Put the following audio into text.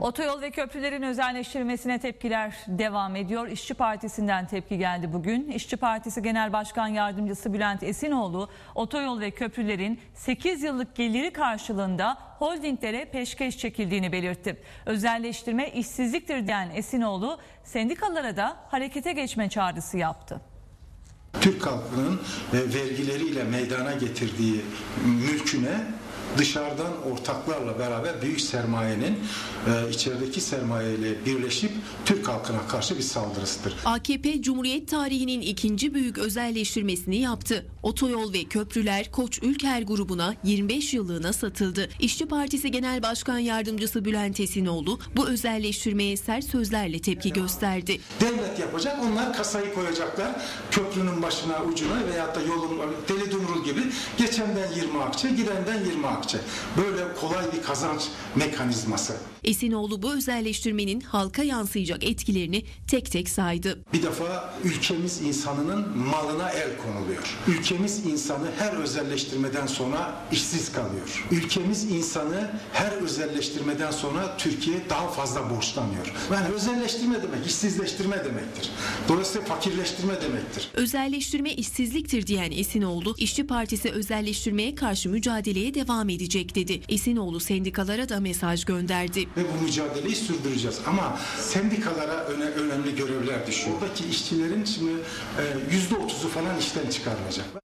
Otoyol ve köprülerin özelleştirilmesine tepkiler devam ediyor. İşçi Partisi'nden tepki geldi bugün. İşçi Partisi Genel Başkan Yardımcısı Bülent Esinoğlu, otoyol ve köprülerin 8 yıllık geliri karşılığında holdinglere peşkeş çekildiğini belirtti. Özelleştirme işsizliktir diyen Esinoğlu, sendikalara da harekete geçme çağrısı yaptı. Türk halkının e, vergileriyle meydana getirdiği mülküne dışarıdan ortaklarla beraber büyük sermayenin e, içerideki sermayeyle birleşip Türk halkına karşı bir saldırısıdır. AKP Cumhuriyet tarihinin ikinci büyük özelleştirmesini yaptı. Otoyol ve köprüler Koç Ülker grubuna 25 yıllığına satıldı. İşçi Partisi Genel Başkan Yardımcısı Bülent Esinoğlu bu özelleştirmeye sert sözlerle tepki gösterdi. Devlet yapacak, onlar kasayı koyacaklar köprünün başına, ucuna veyahut da yolun deli dumrul gibi geçenden 20 akçe, gidenden 20 akçe. Böyle kolay bir kazanç mekanizması. Esinoğlu bu özelleştirmenin halka yansıyacak etkilerini tek tek saydı. Bir defa ülkemiz insanının malına el konuluyor. Ülkemiz insanı her özelleştirmeden sonra işsiz kalıyor. Ülkemiz insanı her özelleştirmeden sonra Türkiye daha fazla borçlanıyor. Yani özelleştirme demek işsizleştirme demektir. Dolayısıyla fakirleştirme demektir. Özelleştirme işsizliktir diyen Esinoğlu, İşçi Partisi özelleştirmeye karşı mücadeleye devam edecek dedi. Esinoğlu sendikalara da mesaj gönderdi. Ve bu mücadeleyi sürdüreceğiz. Ama sendikalara öne, önemli görevler düşüyor. Oradaki işçilerin şimdi yüzde otuzu falan işten çıkarılacak.